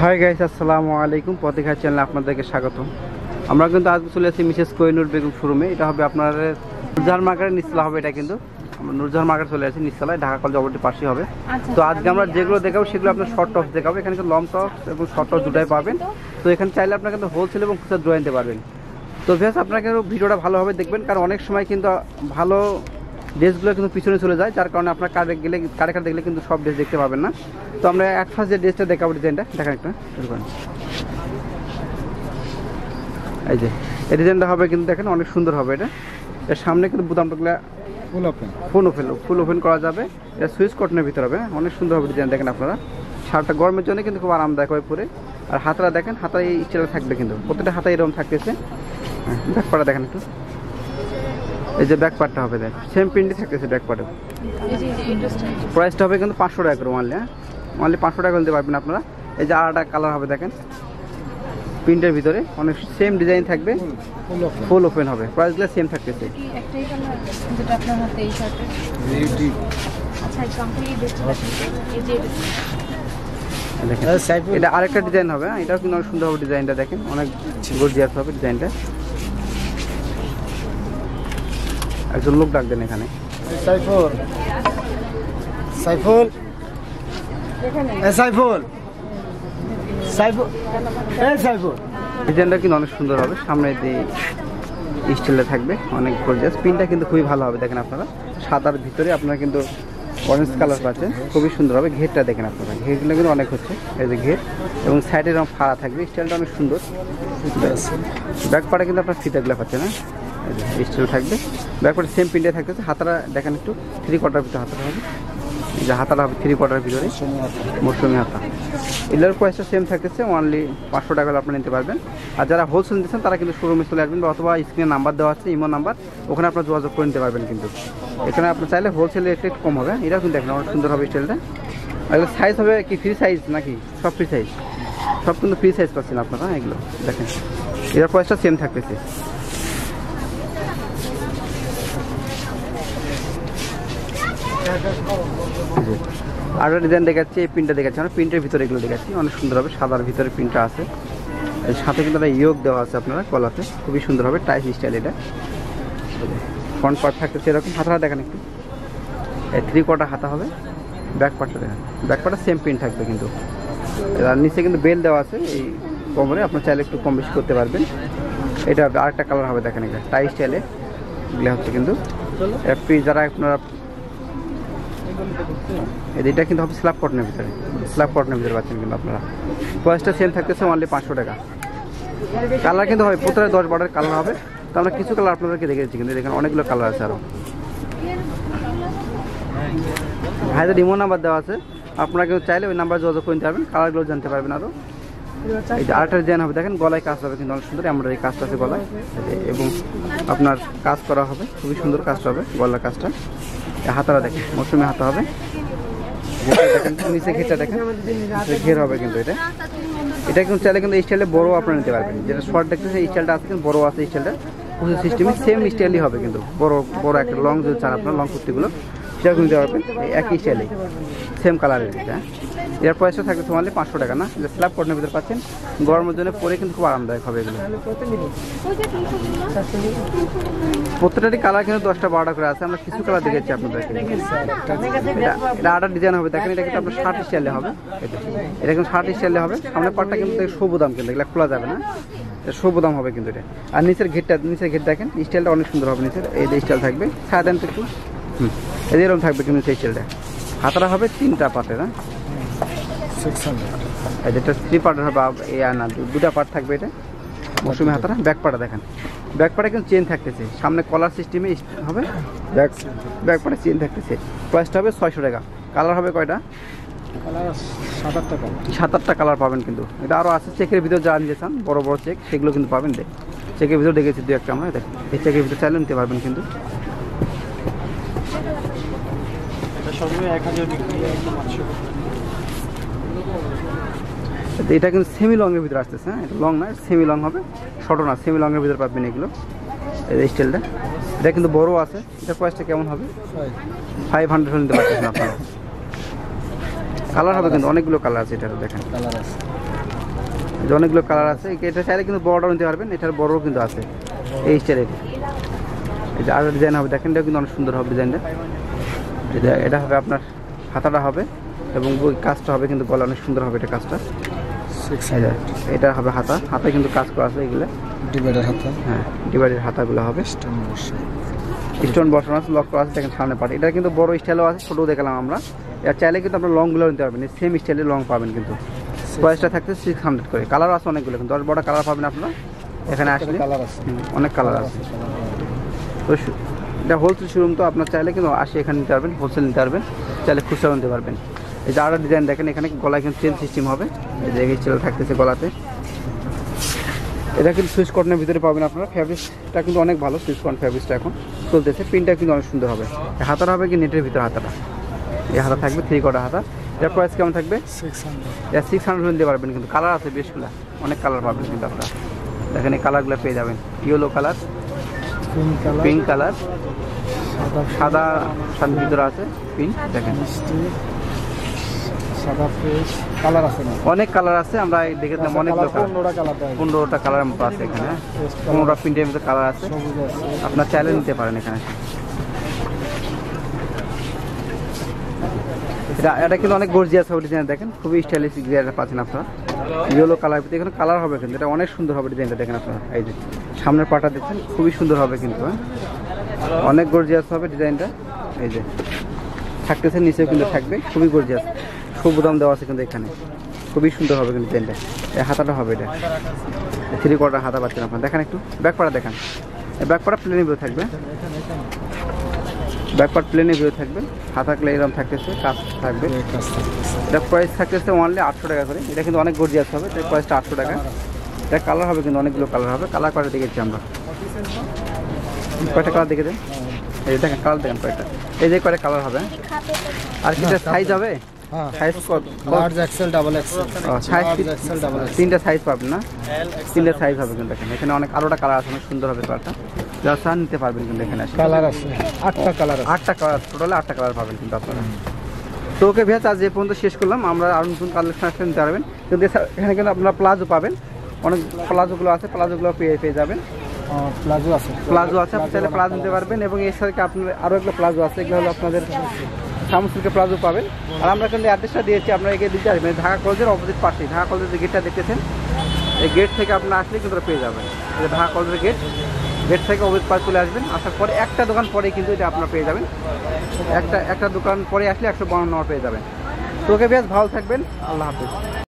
Hi guys আসসালামু আলাইকুম। পথিকা চ্যানেলে আপনাদেরকে স্বাগত আমরা কিন্তু আজকে চলে আসছি মিসেস কোহিনুর বেগম শোরুমে। এটা হবে আপনার নুরজাহান মার্কেটের নিচতলা হবে এটা কিন্তু। আমরা নুরজাহান মার্কেট চলে আসছি নিচতলায় ঢাকা কলেজ অবটির পাশেই হবে। তো আজকে আমরা যেগুলো দেখাবো সেগুলো আপনার শর্ট টপস দেখাবো। এখানে কিন্তু লং টপস এবং শর্ট টপস দুটাই পাবেন। তো এখানে চাইলে আপনারা কিন্তু হোলসেল এবং খুচরা জয়েন নিতে পারবেন। তো ভেস আপনারা কিন্তু ভিডিওটা ভালোভাবে দেখবেন কারণ অনেক সময় কিন্তু ভালো ড্রেসগুলো কিন্তু পিছনে চলে যায় যার কারণে আপনার কারে গেলে কারে কারে দেখলে কিন্তু সব ড্রেস দেখতে পাবেন না। তো আমরা এক ফার্স্ট যে ড্রেসটা দেখাবো ডিজাইনটা দেখেন একটা শুরু করেন। এই যে এই ডিজাইনটা হবে কিন্তু দেখেন অনেক সুন্দর হবে এটা। এর সামনে কিন্তু বুতামটাগুলো full open full open full open করা যাবে। এটা সুইচ কটনের ভিতরে হবে অনেক সুন্দর হবে ডিজাইন দেখেন আপনারা। শার্টটা গরমের জন্য কিন্তু খুব আরামদায়ক হয় পরে। আর হাতটা দেখেন হাতা এই স্টাইলে থাকবে কিন্তু প্রত্যেকটা হাতা এরকম থাকতেছে। হ্যাঁ দেখেন একটু। এই যে ব্যাক পার্টটা হবে দেখ। সেম প্রিন্টই থাকতেছে ব্যাক পার্টে প্রাইসটা হবে কিন্তু পাঁচশো টাকা করে ওয়ানলি হ্যাঁ? ওয়ানলি পাঁচশো টাকা নিতে পারবেন আপনারা। এই যে আরেকটা কালার হবে দেখেন। প্রিন্টের ভিতরে অনেক সেম ডিজাইন থাকবে। ফুল ওপেন হবে। প্রাইসগুলো সেম থাকতেছে। কি একটাই কালার যেটা আপনার হাতে এই শার্টের বিউটি আচ্ছা এটা আরেকটা ডিজাইন হবে হ্যাঁ? এটাও কিন্তু অনেক সুন্দর হবে ডিজাইনটা দেখেন। অনেক গর্জিয়াস হবে ডিজাইনটা একজন লোক ডাক দেন এখানে। সাইফুল। সাইফুল? সাইফুল। সাইফুল। এ সাইফুল। ডিজাইনটা কিন্তু অনেক সুন্দর হবে। সামনে দিয়ে স্টিলে থাকবে। অনেক গর্জিয়াস পিনটা কিন্তু খুবই ভালো হবে দেখেন আপনারা। সাদার ভিতরে আপনারা কিন্তু অরেঞ্জ কালার পাচ্ছেন। খুবই সুন্দর হবে। ঘেরটা দেখেন আপনারা। ঘেরগুলো কিন্তু অনেক হচ্ছে। এই যে ঘের। এবং সাইডে এরকম ফাড়া থাকবে। স্টাইলটা অনেক সুন্দর। ব্যাক পাটা কিন্তু আপনার ফিতাগুলো পাচ্ছেন না স্টিল থাকবে। ব্যাক পাটা সেম প্রিন্টে থাকতেছে হাতাটা দেখেন একটু থ্রি কোয়ার্টার ভিতরে হাতাটা হবে। যে হাতাটা হবে থ্রি কোয়ার্টার ভিতরে। মৌসুমি হাতা। এগুলোর প্রাইসটা সেম থাকতেছে। অনলি পাঁচশো টাকা আপনি নিতে পারবেন। আর যারা হোলসেল নিতেছেন তারা কিন্তু শোরুমে চলে আসবেন অথবা স্ক্রিনে নাম্বার দেওয়া আছে ইমো নাম্বার ওখানে আপনার যোগাযোগ করে নিতে পারবেন কিন্তু। এখানে আপনি চাইলে হোলসেল রেটটা একটু কম হবে। এটাও কিন্তু দেখেন, অনেক সুন্দর হবে স্টাইলটা আর এগুলো সাইজ হবে কি ফ্রি সাইজ নাকি? সব ফ্রি সাইজ সব কিন্তু ফ্রি সাইজ পাচ্ছেন আপনারা, এগুলো দেখেন। এটার প্রাইসটা সেম থাকতেছে। জি। আরও ডিজাইন দেখাচ্ছি, এই প্রিন্টটা দেখাচ্ছি। আমরা প্রিন্টের ভিতরে এগুলো দেখাচ্ছি। অনেক সুন্দর হবে, সাদার ভিতরে প্রিন্টটা আছে। এর সাথে কিন্তু একটা ইয়োগ দেওয়া আছে আপনারা, কলাতে। খুবই সুন্দর হবে টাইস স্টাইল এটা। ফ্রন্ট পার্ট থাকতেছে এরকম হাতাটা দেখেন একটু। থ্রি কোয়ার্টার হাতা হবে ব্যাক পার্টটা দেখেন। ব্যাক পার্টটা সেম প্রিন্ট থাকবে কিন্তু। আর নিচে কিন্তু বেল দেওয়া আছে, এই কোমরে। আপনার চাইলে একটু কম বেশি করতে পারবেন। এটা আরেকটা কালার হবে, দেখেন এটা। টাই স্টাইলে এগুলো হচ্ছে কিন্তু যারা আপনারা এটা কিন্তু হবে স্ল্যাব কটনের ভিতরে। স্ল্যাব কটনের ভিতরে পাচ্ছেন কিন্তু আপনারা। প্রাইসটা সেম থাকতেছে অনলি পাঁচশো টাকা। কালার কিন্তু হবে প্রত্যেক দশ বারোর কালার হবে। তো আমরা কিছু কালার আপনাদেরকে দেখেছি কিন্তু দেখেন অনেকগুলো কালার আছে আরও ভাইদের ইমো নাম্বার দেওয়া আছে। আপনারা কেউ চাইলে ওই নাম্বার যোগাযোগ করে নিতে পারবেন। কালারগুলো জানতে পারবেন আরও এই যে হবে, দেখেন গলায় কাজ হবে কিন্তু অনেক সুন্দর। আমরা এই কাজটা আছে গলায়। এবং আপনার কাজ করা হবে, খুবই সুন্দর কাজটা হবে গলার কাজটা। হাতাটা দেখেন মৌসুমি হাতা হবে। দেখেন নিচে ঘেরটা দেখেন ঘের হবে কিন্তু এটা। এটা কিন্তু চাইলে কিন্তু স্টাইলে বড় আপনারা নিতে পারবেন। যেটা শর্ট দেখতেছে এই স্টাইলটা আছে, কিন্তু বড় আছে স্টাইলটা কুচি সিস্টেমে সেম স্টাইলই হবে কিন্তু। বড় বড় একটা লং যদি চান আপনার লং কুর্তিগুলো সেটা নিতে পারবেন একই স্টাইলে সেম কালারের এটা। এর পয়সা থাকবে তোমার পাঁচশো টাকা, না? স্ল্যাব কটনের ভিতরে পাচ্ছেন, গরমের জন্য পরে কিন্তু খুব আরামদায়ক হবে এগুলো। প্রত্যেকটারই কালার কিন্তু দশটা বারোটা করে আছে। আমরা কিছু কালার দেখেছি আপনাদেরকে। এটা ডিজাইন হবে। দেখেন, এটা কিন্তু আপনার শার্ট স্টাইলে হবে। এটা কিন্তু শার্ট স্টাইলে হবে। সামনের পাটটা কিন্তু সবুদাম কিন্তু, এগুলো খোলা যাবে না। সবুদাম হবে কিন্তু এটা। আর নিচের ঘেরটা, নিচের ঘের দেখেন স্টাইলটা অনেক সুন্দর হবে নিচের। এই স্টাইল থাকবে দেন তো একটু। হুম এরকম থাকবে কিন্তু সেই স্টাইলটা হাতারা হবে তিনটা পাটের হ্যাঁ সিক্স হান্ড্রেড এই যেটা থ্রি পার্টের হবে আর না দুটা পার্ট থাকবে এটা। মৌসুমি হাতারা ব্যাক পাটা দেখেন। ব্যাক পাটা কিন্তু চেন থাকতেছে। সামনে কলার সিস্টেমে হবে? ব্যাক ব্যাক পাটা চেন থাকতেছে। প্রাইসটা হবে ছয়শো টাকা। কালার হবে কয়টা? কালার সাত আটটা কালার পাবেন কিন্তু। এটা আরও আছে চেকের ভিতর যা নিতে চান বড় বড় চেক সেগুলো কিন্তু পাবেন দেখ চেকের ভিতর দেখেছি দু একটা আমরা এই চেকের ভিতর চাইলে নিতে পারবেন কিন্তু। এটা সবগুলো এক হাজার বিক্রি একদম আটশো তো এটা কিন্তু সেমি লংয়ের ভিতরে আসতেছে হ্যাঁ? এটা লং না সেমি লং হবে। ছোট না সেমি লংয়ের ভিতরে পাবেন এগুলো। এই স্টাইলটা এটা কিন্তু বড় আছে। এটা প্রাইসটা কেমন হবে? ফাইভ হান্ড্রেড নিতে পারতেছেন আপনারা। কালার হবে কিন্তু অনেকগুলো কালার আছে এটার দেখেন। কালার আছে। অনেকগুলো কালার আছে। এটা চাইলে কিন্তু বড়টাও নিতে পারবেন এটার বড়ও কিন্তু আছে। এই স্টাইলের যে আরও ডিজাইন হবে দেখেন এটা কিন্তু অনেক সুন্দর হবে ডিজাইনটা এটা এটা হবে আপনার হাতাটা হবে এবং ওই কাজটা হবে কিন্তু গলা অনেক সুন্দর হবে এটা কাজটা। এটা হবে হাতা। হাতায় কিন্তু কাজ করা আছে এগুলো। ডিভাইডার হাতা। হ্যাঁ ডিভাইডের হাতাগুলো হবে। স্টোন বসে স্টোন বসানো আছে লক করা আছে দেখেন সামনে পাটে। এটা কিন্তু বড় স্টাইলও আছে ছোটও দেখালাম আমরা। এটা চাইলে কিন্তু আপনার লংগুলো নিতে পারবেন। সেম স্টাইলে লং পাবেন কিন্তু। প্রাইসটা থাকছে সিক্স হান্ড্রেড করে। কালারও আছে অনেকগুলো কিন্তু। দশ বড় কালার পাবেন আপনারা। এখানে আসলে। কালার আছে। অনেক কালার আছে। তো এটা হোলসেল শোরুম তো আপনার চাইলে কিন্তু আসে এখানে নিতে পারবেন হোলসেল নিতে পারবেন। চাইলে খুচরা নিতে পারবেন। এই যে আরও ডিজাইন দেখেন এখানে গলায় কিন্তু চেন সিস্টেম হবে। এই যে এই চেল থাকতেছে গলাতে। এটা কিন্তু সুইচ কটনের ভিতরে পাবেন আপনারা। ফ্যাব্রিক্সটা কিন্তু অনেক ভালো সুইচ কটন ফ্যাব্রিক্সটা এখন চলতেছে। প্রিন্টটা কিন্তু অনেক সুন্দর হবে। হাতাটা হবে কি নেটের ভিতরে হাতাটা? এই হাতা থাকবে থ্রি কটা হাতা। এটার প্রাইস কেমন থাকবে? সিক্স হান্ড্রেড এটা সিক্স হান্ড্রেড নিতে পারবেন কিন্তু। কালার আছে বেশগুলো অনেক কালার পাবেন কিন্তু আপনারা। দেখেন এই কালারগুলো পেয়ে যাবেন। ইয়েলো কালার পিঙ্ক কালার সাদা সাদা সাদার ভিতরে আছে পিঙ্ক দেখেন। সাদা ফ্রেশ কালার আছে না? অনেক কালার আছে আমরা দেখেছিলাম অনেকগুলো কালার পনেরোটা কালার পনেরোটা কালারের মতো আছে এখানে। পনেরোটা প্রিন্টের মতো কালার আছে। আপনার চাইলে নিতে পারেন এখানে। এটা এটা কিন্তু অনেক গর্জিয়াস হবে ডিজাইন দেখেন। খুবই স্টাইলিশ ডিজাইনটা পাচ্ছেন আপনারা। ইয়েলো কালার এখানে কালার হবে কিন্তু এটা অনেক সুন্দর হবে ডিজাইনটা দেখেন আপনারা। এই যে সামনের পাটা দেখছেন খুবই সুন্দর হবে কিন্তু হ্যাঁ। অনেক গর্জিয়াস হবে ডিজাইনটা এই যে থাকতেছে নিচেও কিন্তু থাকবে খুবই গর্জিয়াস সবুদাম দেওয়া আছে কিন্তু এখানে। খুবই সুন্দর হবে কিন্তু ডিজাইনটা এই হাতাটা হবে এটা। থ্রি কোয়ার্টার হাতা পাচ্ছেন আপনার। দেখেন একটু। ব্যাক পাড়া দেখান। এই ব্যাক পাড়া প্লেনের ভিতরে থাকবে। ব্যাক পার্ট প্লেনের ভিতরে থাকবে। হাতা ক্লে এরকম থাকতেছে, কাজ থাকবে। এটা প্রাইস থাকতেছে অনলি আটশো টাকা করে। এটা কিন্তু অনেক গর্জিয়াস হবে। এটার প্রাইসটা আটশো টাকা। এটা কালার হবে কিন্তু অনেকগুলো কালার হবে। কালার কয়টা দেখেছি আমরা? কয়টা কালার দেখে দেন এই দেখেন কালার দেখেন কয়টা। এই যে কয়টা কালার হবে? আর কিটা সাইজ হবে? হ্যাঁ সাইজ কত large XL double XL size XL double তিনটা সাইজ পাবেন না? তিনটা সাইজ হবে কিন্তু দেখেন এখানে অনেক আরোটা কালার আছে অনেক সুন্দর হবে কালারটা যারা চান নিতে পারবেন কিন্তু এখানে কালার আছে আটটা কালার আটটা কালার টোটালে আটটা কালার পাবেন কিন্তু আপনারা। তো ওকে ভেজ আজ যে পর্যন্ত শেষ করলাম। আমরা আরও নতুন কালেকশন আসলে নিতে পারবেন। কিন্তু এখানে কিন্তু আপনারা প্লাজো পাবেন। অনেক প্লাজোগুলো আছে প্লাজোগুলো পেয়ে পেয়ে যাবেন। প্লাজো আছে। প্লাজো আছে আপনি চাইলে প্লাজো নিতে পারবেন। এবং এর সাথে আপনার আরও একটা প্লাজো আছে এগুলো হলো আপনাদের সামসিলকে প্লাজো পাবেন। আর আমরা কিন্তু অ্যাড্রেসটা দিয়েছি, আপনারা এগিয়ে দিতে আসবেন। ঢাকা কলেজের অপোজিট পাশে ঢাকা কলেজের গেটটা দেখতেছেন, এই গেট থেকে আপনার আসলে কিন্তু পেয়ে যাবেন। ঢাকা কলেজের গেট গেট থেকে অপোজিট পাশ চলে আসবেন। আসার পরে একটা দোকান পরে কিন্তু এটা আপনারা পেয়ে যাবেন। একটা একটা দোকান পরে আসলে একশো বান্ন পেয়ে যাবেন। তোকে বেশ, ভালো থাকবেন। আল্লাহ হাফিজ।